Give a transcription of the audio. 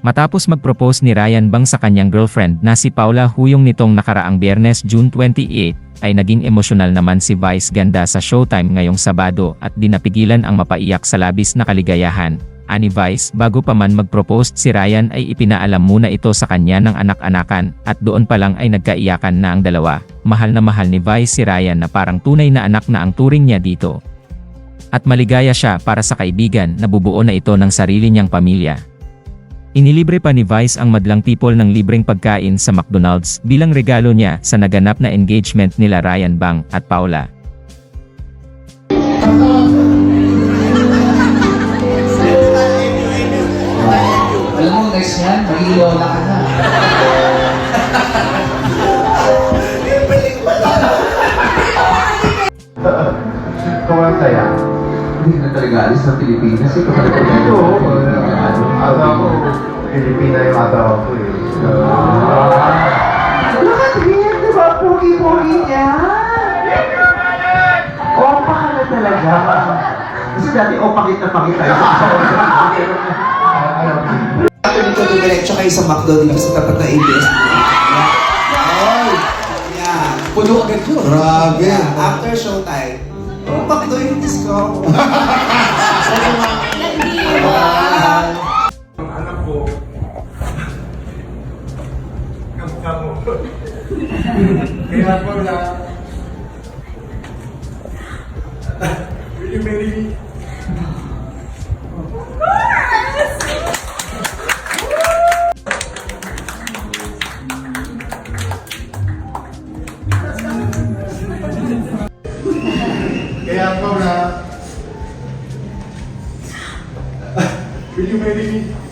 Matapos mag-propose ni Ryan Bang sa kanyang girlfriend na si Paula Huyong nitong nakaraang biyernes June 28, ay naging emosyonal naman si Vice Ganda sa Showtime ngayong Sabado at di napigilan ang mapaiyak sa labis na kaligayahan. Ani Vice, bago pa man mag-propose si Ryan ay ipinaalam muna ito sa kanya ng anak-anakan at doon pa lang ay nagkaiyakan na ang dalawa. Mahal na mahal ni Vice si Ryan na parang tunay na anak na ang turing niya dito. At maligaya siya para sa kaibigan na bubuo na ito ng sarili niyang pamilya. Inilibre pa ni Vice ang madlang people ng libreng pagkain sa McDonald's bilang regalo niya sa naganap na engagement nila Ryan Bang at Paula. Alam mo, next yan, ka na. Ka na talaga alis sa Pilipinas. Ito ka na talaga. Oo, ata ko, Pilipina yung atawa ko eh. Nakatingin, di ba? Pogi-pogi niya. Opa ka na talaga. Kasi dati opa kita pakita yun. Ako dito dumiretso kayo sa McDo dito sa tapat na ABS. Ay! Yeah. Puno agad yun. Grabe. After showtime, oh, McDo yung disco. Ang anak ko, kamukha mo. Kaya po na, Will you Will you marry me?